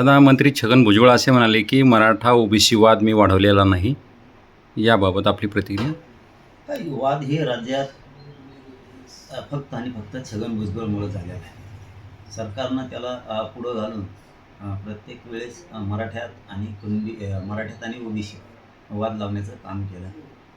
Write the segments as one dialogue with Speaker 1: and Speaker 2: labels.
Speaker 1: दादा मंत्री छगन भुजबळ असे म्हणाले की मराठा ओबीसी वाद मी वाढवलेला नाही. याबाबत आपली प्रतिक्रिया?
Speaker 2: काही वाद हे राज्यात फक्त आणि फक्त छगन भुजबळमुळे झालेला आहे. सरकारनं त्याला पुढं घालून प्रत्येक वेळेस मराठ्यात आणि कुणबी मराठ्यात आणि ओबीसी वाद लावण्याचं काम केलं.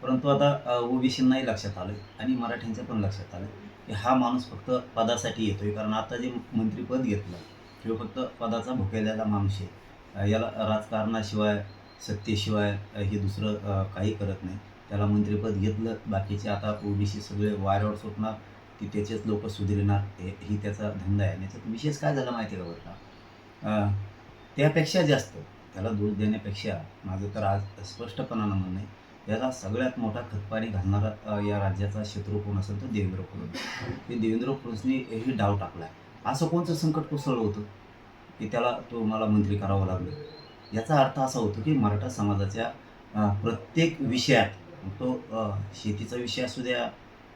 Speaker 2: परंतु आता ओबीसींनाही लक्षात आलं आणि मराठ्यांच्या पण लक्षात आलं की हा माणूस फक्त पदासाठी येतोय. कारण आता जे मंत्रीपद घेतलं किंवा फक्त पदाचा भुकेलेला माणूस आहे. याला राजकारणाशिवाय सत्तेशिवाय हे दुसरं काही करत नाही. त्याला मंत्रिपद घेतलं बाकीचे आता ओबीसी सगळे वाऱ्यावर सुटणार की त्याचेच लोक सुधरणार हे ही त्याचा धंदा आहे. आणि याच्यात विशेष काय झालं माहिती आहे का बरं का? त्यापेक्षा जास्त त्याला दोष देण्यापेक्षा माझं तर आज स्पष्टपणानं म्हणणं आहे याला सगळ्यात मोठा खतपाणी घालणारा या राज्याचा शत्रू कोण असेल तर देवेंद्र फडणवीस. देवेंद्र फडणवीसने हे डाव टाकला आहे असं कोणचं संकट कोसळलं होतं? की त्याला तो मला मंत्री करावं लागलं. याचा अर्थ असा होतो की मराठा समाजाच्या प्रत्येक विषयात तो शेतीचा विषय असू द्या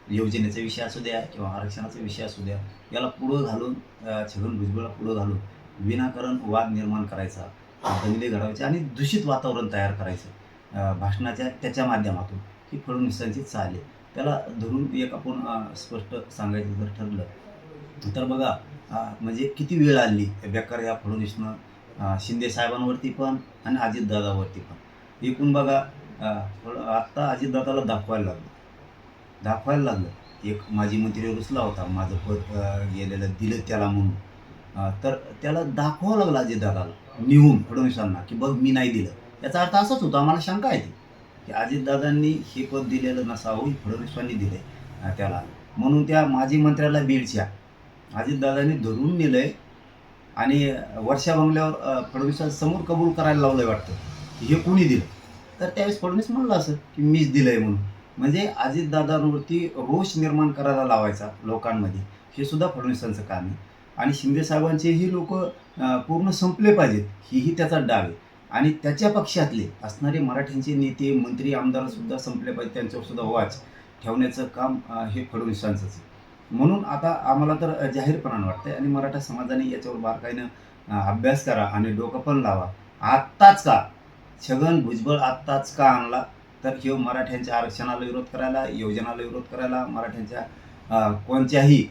Speaker 2: योजनेचा विषय असू द्या किंवा आरक्षणाचा विषय असू द्या याला पुढं घालून छगन भुजबळला पुढं घालून विनाकारण वाद निर्माण करायचा दंगली घडवायचे आणि दूषित वातावरण तयार करायचं. भाषणाच्या त्याच्या माध्यमातून ही फडणवीसांची चाल. आहे त्याला धरून एक आपण स्पष्ट सांगायचं जर ठरलं तर बघा म्हणजे किती वेळ आली बेकार या फडणवीसनं शिंदे साहेबांवरती पण आणि अजितदादावरती पण. एकूण बघा थोडं आत्ता अजितदादाला दाखवायला लागलं. दाखवायला लागलं. एक माजी मंत्री रुसला होता माझं पद गेलेलं दिलं त्याला म्हणून. तर त्याला दाखवावं लागलं अजितदादाला निहून फडणवीसांना की बघ मी नाही दिलं. याचा अर्थ असाच होता आम्हाला शंका येते की अजितदादांनी हे पद दिलेलं नसावं हे फडणवीसांनी दिले त्याला. म्हणून त्या माजी मंत्र्याला बीडच्या अजितदादांनी धरून नेलंय आणि वर्षा बंगल्यावर अ, फडणवीसांसमोर कबूल करायला लावलंय वाटतं. हे कोणी दिलं? तर त्यावेळेस फडणवीस म्हणलं असं की मीच दिलंय म्हणून. म्हणजे अजितदादांवरती रोष निर्माण करायला लावायचा लोकांमध्ये हे सुद्धा फडणवीसांचं काम आहे. आणि शिंदे साहेबांचेही लोक पूर्ण संपले पाहिजेत हीही त्याचा डाव आहे. आणि त्याच्या पक्षातले असणारे मराठ्यांचे नेते मंत्री आमदारसुद्धा संपले पाहिजे त्यांच्यावर सुद्धा वाच ठेवण्याचं काम हे फडणवीसांचंच आहे. म्हणून आता आम्हाला तर जाहीरपणानं वाटतंय आणि मराठा समाजाने याच्यावर बारकाईनं अभ्यास करा आणि डोकं पण लावा. आत्ताच का? छगन भुजबळ आत्ताच का आणला? तर हे मराठ्यांच्या आरक्षणाला विरोध करायला योजनाला विरोध करायला मराठ्यांच्या कोणत्याही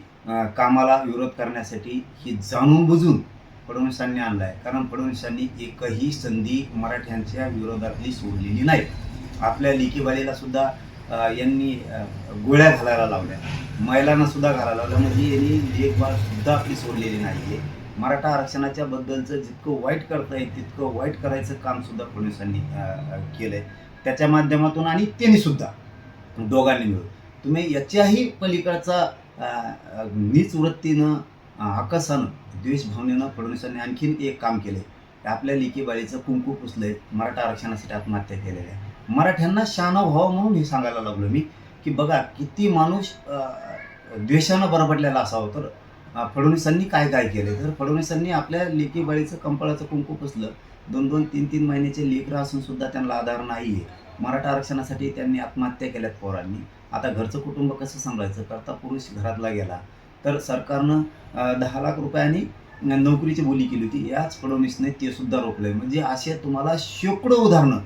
Speaker 2: कामाला विरोध करण्यासाठी ही जाणून बुजून फडणवीसांनी आणला आहे कारण फडणवीसांनी एकही संधी मराठ्यांच्या विरोधातली सोडलेली नाही. आपल्या लेकीबाळीला सुद्धा यांनी गोळ्या घालायला लावल्या. महिलांना सुद्धा घालायला लावल्या. म्हणजे यांनी देखभाल सुद्धा आपली सोडलेली नाही आहे मराठा आरक्षणाच्या बद्दलचं जितकं वाईट करता येईल तितकं वाईट करायचं काम सुद्धा पोलिसांनी केलं आहे त्याच्या माध्यमातून आणि त्यांनी सुद्धा दोघांनी मिळून. तुम्ही याच्याही पलीकडचा नीच वृत्तीनं अ, आकसानं द्वेषभावनेनं फडणवीसांनी आणखीन एक काम केलं आहे आपल्या लेकी बाळीचं कुंकू पुसलंय. मराठा आरक्षणासाठी आत्महत्या केलेल्या आहे मराठ्यांना शहाणा व्हावं म्हणून हे सांगायला लागलो मी की बघा किती माणूस द्वेषानं बरबडलेला असावं. तर फडणवीसांनी काय काय केलं. तर फडणवीसांनी आपल्या लेकी बाळीचं कंपळाचं कुंकू पुसलं. दोन दोन तीन तीन महिन्याचे लेकरं असून सुद्धा त्यांना आधार नाही आहे मराठा आरक्षणासाठी त्यांनी आत्महत्या केल्यात पोरांनी. आता घरचं कुटुंब कसं सांभाळायचं? करता पुरुष घरातला गेला. तर सरकारनं दहा लाख रुपयांनी नोकरीची बोली केली होती. याच फडणवीसने ते सुद्धा रोखलंय. म्हणजे असे तुम्हाला शेकडो उदाहरणं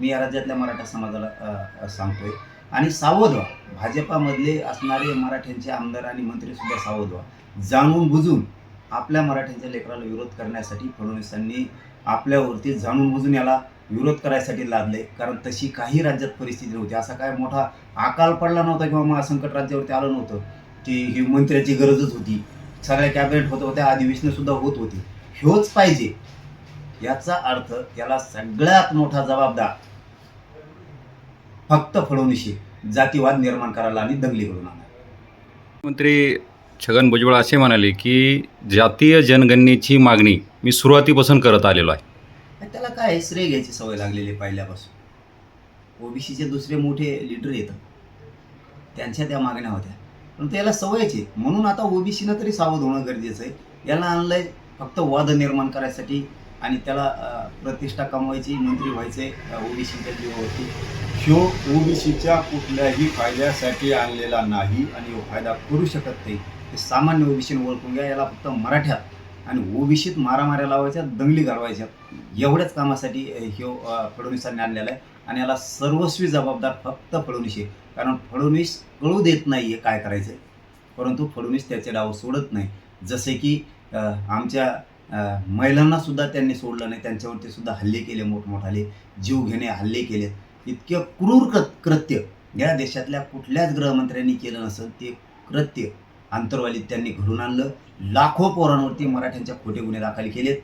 Speaker 2: मी या राज्यातल्या मराठा समाजाला सांगतोय. आणि सावध व्हा. भाजपामधले असणारे मराठ्यांचे आमदार आणि मंत्रीसुद्धा सावध व्हा. जाणून बुजून आपल्या मराठ्यांच्या लेकराला विरोध करण्यासाठी फडणवीसांनी आपल्यावरती जाणून बुजून याला विरोध करायसाठी लादले कारण तशी काही राज्यात परिस्थिती नव्हती. असा काय मोठा आकाल पडला नव्हता किंवा महासंकट राज्यावरती आलं नव्हतं की ही मंत्र्याची गरजच होती. सगळ्या कॅबिनेट होत होत्या. अधिवेशनंसुद्धा होत होती. ह्योच पाहिजे. याचा अर्थ याला सगळ्यात मोठा जबाबदार फक्त फडणवीशी जातीवाद निर्माण करायला आणि दंगली करून आणा.
Speaker 1: मंत्री छगन भुजबळ असे म्हणाले की जातीय जनगणनेची मागणी मी सुरुवातीपासून करत आलेलो आहे.
Speaker 2: आणि त्याला काय श्रेय घ्यायची सवय लागलेली पहिल्यापासून? ओबीसीचे दुसरे मोठे लिडर येतात. त्यांच्या त्या मागण्या होत्या. पण त्याला सवयच म्हणून आता ओबीसीनं तरी सावध होणं गरजेचं आहे. याला आणलंय फक्त वाद निर्माण करायसाठी आणि त्याला प्रतिष्ठा कमवायची मंत्री व्हायचे ओबीसीच्या जीवावरती ह्यो ओबीसीच्या कुठल्याही फायद्यासाठी आणलेला नाही आणि हो फायदा करू शकत नाही. हे सामान्य ओबीसीने ओळखून घ्या. याला फक्त मराठ्यात आणि ओबीसीत मारामाऱ्या लावायच्या दंगली घालवायच्या एवढ्याच कामासाठी ह्यो फडणवीसांनी आणलेला आहे. आणि याला सर्वस्वी जबाबदार फक्त फडणवीस आहे. कारण फडणवीस कळू देत नाही आहे काय करायचं आहे परंतु फडणवीस त्याचे डाव सोडत नाही. जसे की आमच्या महिलांना सुद्धा त्यांनी सोडलं नाही. त्यांच्यावरती सुद्धा हल्ले केले मोठमोठाले जीव घेणे हल्ले केले. इतकं क्रूर कृत कृत्य. या देशातल्या कुठल्याच गृहमंत्र्यांनी केलं नसेल ते कृत्य आंतरवालीत त्यांनी घडून आणलं. लाखो पोरांवरती मराठ्यांच्या खोटे गुन्हे दाखल केलेत.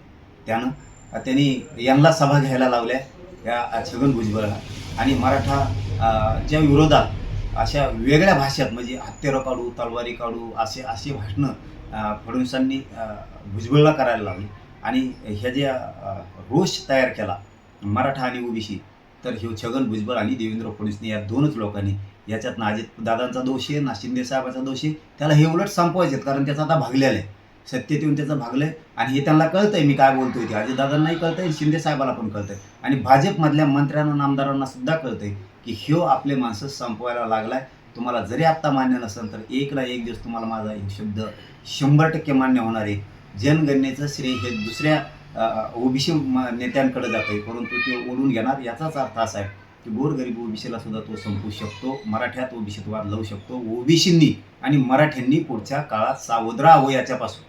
Speaker 2: त्यानं त्यांनी यांना सभा घ्यायला लावल्या. या छगन भुजबळला. आणि मराठा च्या विरोधात अशा वेगळ्या भाषेत म्हणजे हत्यारं काढू तलवारी काढू असे अशी भाषणं फडणवीसांनी भुजबळला करायला लावली आणि ह्या ज्या रोष तयार केला मराठा आणि ओबीसी तर ह्यो छगन भुजबळ आणि देवेंद्र फडणवीसने या दोनच लोकांनी याच्यात ना अजित दादांचा दोष आहे ना शिंदे साहेबांचा दोष आहे त्याला हे उलट संपवायचे आहेत, कारण त्याचा आता भागलेला आहे. सत्तेत येऊन त्याचं आहे आणि हे त्यांना कळतंय मी काय बोलतोय ते. अजितदादांनाही कळतंय शिंदे साहेबाला पण कळतंय. आणि भाजपमधल्या मंत्र्यांना आमदारांना सुद्धा कळतंय की ह्यो आपले माणसं संपवायला लागलाय. तुम्हाला जरी आत्ता मान्य नसेल तर एक ना एक दिवस तुम्हाला माझा एक शब्द शंभर टक्के मान्य होणार आहे. जनगणनेचं श्रेय हे दुसऱ्या ओबीसी नेत्यांकडे जात आहे. परंतु ते ओढून घेणार याचाच अर्थ असा आहे की गोरगरीब ओबीसीला सुद्धा तो संपू शकतो मराठ्यात ओबीसीत वाद लावू शकतो. ओबीसींनी आणि मराठ्यांनी पुढच्या काळात सावध राहावं याच्यापासून.